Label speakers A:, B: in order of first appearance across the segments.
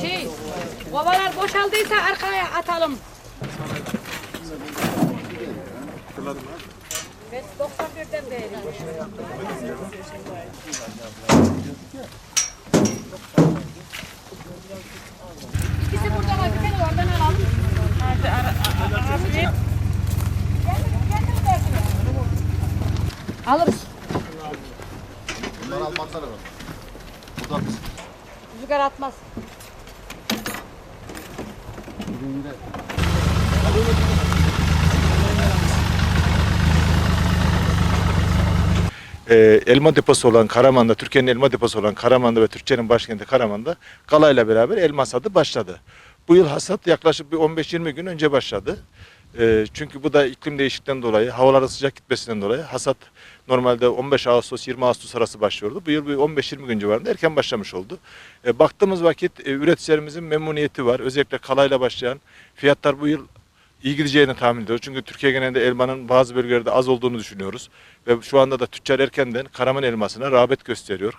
A: Şey, kovalar boşaldıysa arkaya atalım. Ben 91'den beri. İkisi burada var, bir tane oradan alalım. Alırız.
B: Bunları almazlar ama. Buradan.
A: Rüzgar atmaz.
C: Ee, elma deposu olan Karaman'da, Türkiye'nin elma deposu olan Karaman'da ve Türkiye'nin başkenti Karaman'da galayla beraber elma hasadı başladı. Bu yıl hasat yaklaşık bir 15-20 gün önce başladı. Ee, çünkü bu da iklim değişikliğinden dolayı, havaların sıcak gitmesinden dolayı hasat normalde 15 Ağustos 20 Ağustos arası başlıyordu. Bu yıl bir 15-20 gün civarında erken başlamış oldu. Ee, baktığımız vakit e, üreticilerimizin memnuniyeti var. Özellikle kalayla başlayan fiyatlar bu yıl iyi gideceğini tahmin ediyoruz. Çünkü Türkiye genelinde elmanın bazı bölgelerde az olduğunu düşünüyoruz. Ve şu anda da tüccar erkenden Karaman elmasına rağbet gösteriyor.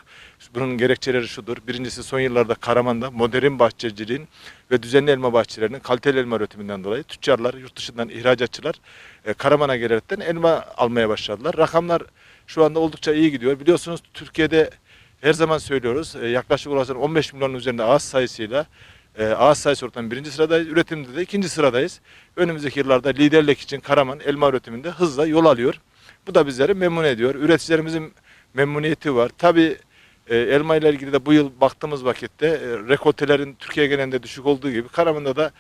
C: Bunun gerekçeleri şudur. Birincisi son yıllarda Karaman'da modern bahçeciliğin ve düzenli elma bahçelerinin kaliteli elma üretiminden dolayı tüccarlar, yurt dışından ihracatçılar e, Karaman'a gelerekten elma almaya başladılar. Rakamlar şu anda oldukça iyi gidiyor. Biliyorsunuz Türkiye'de her zaman söylüyoruz e, yaklaşık olarak 15 milyonun üzerinde ağaç sayısıyla e, ağaç sayısı ortadan birinci sıradayız. Üretimde de ikinci sıradayız. Önümüzdeki yıllarda liderlik için Karaman elma üretiminde hızla yol alıyor. Bu da bizleri memnun ediyor. Üreticilerimizin memnuniyeti var. Tabii e, elma ile ilgili de bu yıl baktığımız vakitte e, rekoltelerin Türkiye genelinde düşük olduğu gibi Karaman'da da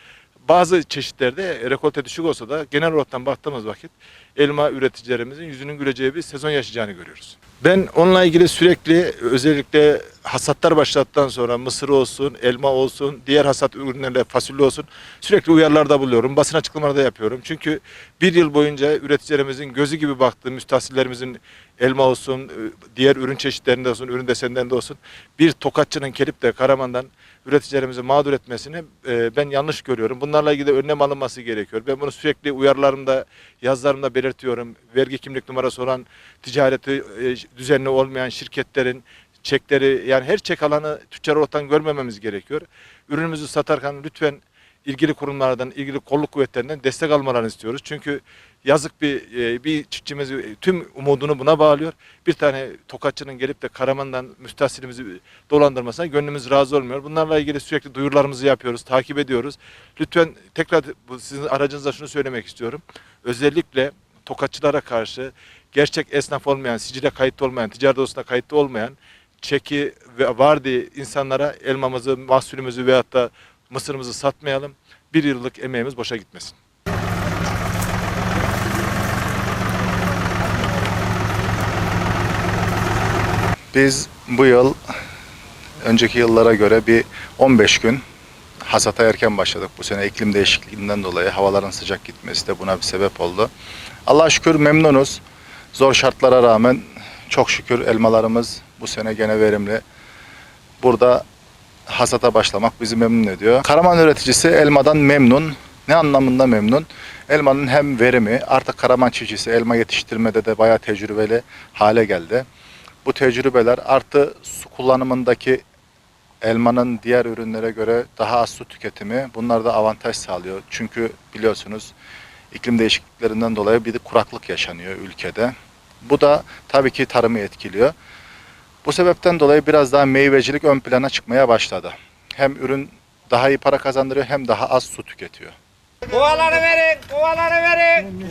C: bazı çeşitlerde rekolte düşük olsa da genel olarak baktığımız vakit elma üreticilerimizin yüzünün güleceği bir sezon yaşayacağını görüyoruz. Ben onunla ilgili sürekli özellikle hasatlar başlattıktan sonra mısır olsun, elma olsun, diğer hasat ürünlerle fasulye olsun sürekli uyarılarda buluyorum. Basın açıklamalarda yapıyorum. Çünkü bir yıl boyunca üreticilerimizin gözü gibi baktığı müstahsillerimizin elma olsun, diğer ürün çeşitlerinde olsun, ürün desenlerinde olsun bir tokatçının gelip de Karaman'dan üreticilerimizi mağdur etmesini e, ben yanlış görüyorum. Bunlarla ilgili önlem alınması gerekiyor. Ben bunu sürekli uyarılarımda, yazılarımda belirtiyorum. Vergi kimlik numarası olan ticareti e, düzenli olmayan şirketlerin çekleri yani her çek alanı tüccar ortadan görmememiz gerekiyor. Ürünümüzü satarken lütfen ilgili kurumlardan, ilgili kolluk kuvvetlerinden destek almalarını istiyoruz. Çünkü yazık bir e, bir çiftçimiz e, tüm umudunu buna bağlıyor. Bir tane tokatçının gelip de Karaman'dan müstahsilimizi dolandırmasına gönlümüz razı olmuyor. Bunlarla ilgili sürekli duyurularımızı yapıyoruz, takip ediyoruz. Lütfen tekrar sizin aracınızda şunu söylemek istiyorum. Özellikle tokatçılara karşı gerçek esnaf olmayan, sicile kayıtlı olmayan, ticaret odasına kayıtlı olmayan çeki ve var diye insanlara elmamızı, mahsulümüzü veyahut da mısırımızı satmayalım. Bir yıllık emeğimiz boşa gitmesin.
B: Biz bu yıl önceki yıllara göre bir 15 gün hasata erken başladık. Bu sene iklim değişikliğinden dolayı havaların sıcak gitmesi de buna bir sebep oldu. Allah'a şükür memnunuz. Zor şartlara rağmen çok şükür elmalarımız bu sene gene verimli. Burada hasata başlamak bizi memnun ediyor. Karaman üreticisi elmadan memnun. Ne anlamında memnun? Elmanın hem verimi, artık Karaman çiftçisi elma yetiştirmede de bayağı tecrübeli hale geldi. Bu tecrübeler artı su kullanımındaki elmanın diğer ürünlere göre daha az su tüketimi bunlar da avantaj sağlıyor. Çünkü biliyorsunuz iklim değişikliklerinden dolayı bir de kuraklık yaşanıyor ülkede. Bu da tabii ki tarımı etkiliyor. Bu sebepten dolayı biraz daha meyvecilik ön plana çıkmaya başladı. Hem ürün daha iyi para kazandırıyor hem daha az su tüketiyor.
D: Kovaları verin, kovaları verin.